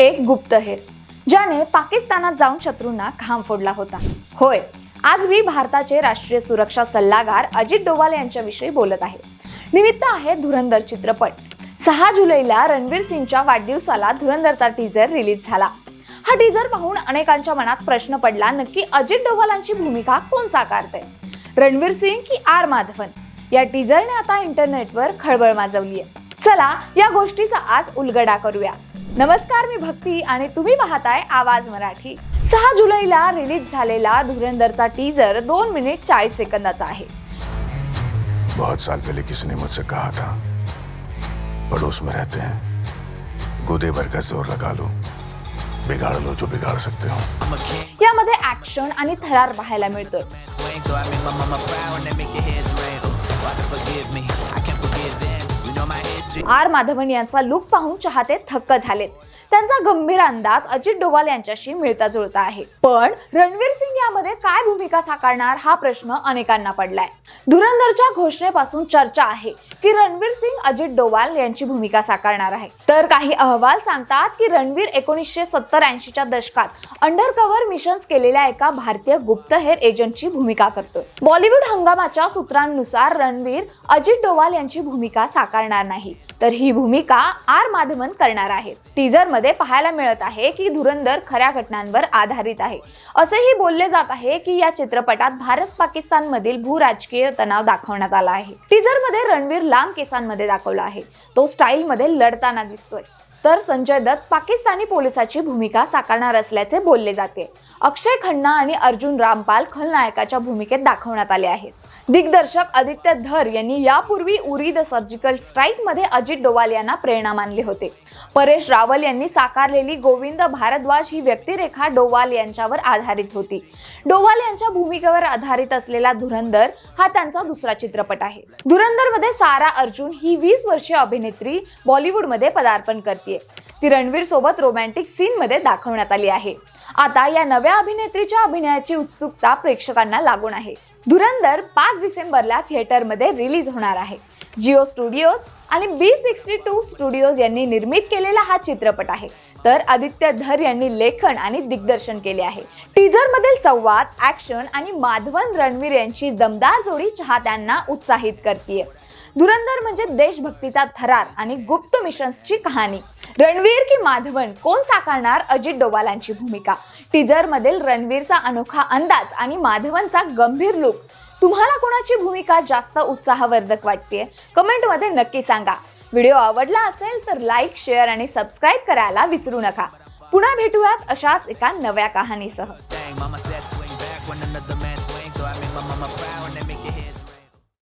एक गुप्तहेर ज्याने पाकिस्तानात जाऊन शत्रूंना घाम फोडला होता. होय आज मी भारताचे राष्ट्रीय सुरक्षा सल्लागार अजित डोवाल यांच्याविषयी बोलत आहे. निमित्त आहे धुरंधर चित्रपट. सहा जुलैला रणवीर सिंगच्या वाढदिवसाला धुरंधरचा टीझर रिलीज झाला. हा टीझर पाहून अनेकांच्या मनात प्रश्न पडला नक्की अजित डोवालांची भूमिका कोण साकारते रणवीर सिंग की आर माधवन? या टीझरने आता इंटरनेटवर खळबळ माजवली आहे चला या गोष्टीचा आज उलगडा करूया. नमस्कार मी भक्ती आणि तुम्ही पाहताय आवाज मराठी. सहा जुलैला रिलीज झालेला धुरंधरचा टीजर दोन मिनिट चाळीस सेकंदाचा आहे. बहुत साल पहले किसी ने मुझसे कहा था पड़ोस में रहते हैं गोदे भर का जोर लगा लो बिगाड़ लो जो बिगाड़ सकते हो। यामध्ये ऍक्शन आणि थरार पाहायला मिळतोय. इंडस्ट्री आर माधवन यांचा लुक पाहून चाहते थक्क झालेत त्यांचा गंभीर अंदाज अजित डोवाल यांच्याशी मिळता जुळता आहे. पण रणवीर सिंग यामध्ये काय भूमिका साकारणार हा प्रश्न अनेकांना पडलाय. धुरंधरच्या घोषणेपासून चर्चा आहे की रणवीर सिंग अजित डोवाल यांची भूमिका साकारणार आहे. तर काही अहवाल सांगतात की रणवीर एकोणीसशे सत्तर ऐंशीच्या दशकात अंडर कव्हर मिशन्स केलेल्या एका भारतीय गुप्तहेर एजंटची भूमिका करतोय. बॉलिवूड हंगामाच्या सूत्रांनुसार रणवीर अजित डोवाल यांची भूमिका साकारणार नाही. तर ही भूमिका आर माधवन करणार आहे टीजरमध्ये पाहायला मिळत आहे की धुरंधर खऱ्या घटनांवर आधारित आहे. असेही बोलले जात आहे की या चित्रपटात भारत पाकिस्तान मधील भूराजकीय तणाव दाखवण्यात आला आहे. टीजरमध्ये रणवीर लांब केसांमध्ये दाखवला आहे. तो स्टाईल मध्ये लढताना दिसतोय. तर संजय दत्त पाकिस्तानी पोलिसाची भूमिका साकारणार असल्याचे बोलले जाते. अक्षय खन्ना आणि अर्जुन रामपाल खलनायकाच्या भूमिकेत दाखवण्यात आले आहेत. दिग्दर्शक आदित्य धर यांनी यापूर्वी उरी द सर्जिकल स्ट्राईकमध्ये अजित डोवाल यांना प्रेरणा मानले होते. परेश रावल यांनी साकारलेली गोविंद भारद्वाज ही व्यक्तिरेखा डोवाल यांच्यावर आधारित होती. डोवाल यांच्या भूमिकेवर आधारित असलेला धुरंधर हा त्यांचा दुसरा चित्रपट आहे. धुरंधरमध्ये सारा अर्जुन ही वीस वर्षीय अभिनेत्री बॉलिवूडमध्ये पदार्पण करते ती रणवीर सोबत रोमॅन्टिक सीन मध्ये दाखवण्यात आली आहे. आता या नव्या अभिनेत्रीच्या अभिनयाची उत्सुकता प्रेक्षकांना लागून आहे. धुरंधर पाच डिसेंबरला थिएटरमध्ये रिलीज होणार आहे. जिओ स्टुडिओज आणि बी सिक्स्टी टू स्टुडिओज यांनी निर्मित केलेला हा चित्रपट आहे. तर आदित्य धर यांनी लेखन आणि दिग्दर्शन केले आहे. टीजर मधील संवाद ऍक्शन आणि माधवन रणवीर यांची दमदार जोडी चाहत्यांना उत्साहित करते धुरंधर म्हणजे देशभक्तीचा थरार आणि गुप्त मिशन्सची कहाणी. रणवीर की माधवन कोण साकारणार अजित डोवालांची भूमिका? टीजर मधील रणवीरचा अनोखा अंदाज आणि माधवनचा गंभीर लुक. तुम्हाला कोणाची भूमिका जास्त उत्साहवर्धक वाटते कमेंटमध्ये नक्की सांगा. व्हिडिओ आवडला असेल तर लाईक शेअर आणि सबस्क्राईब करायला विसरू नका. पुन्हा भेटूयात अशाच एका नव्या कहाणीसह.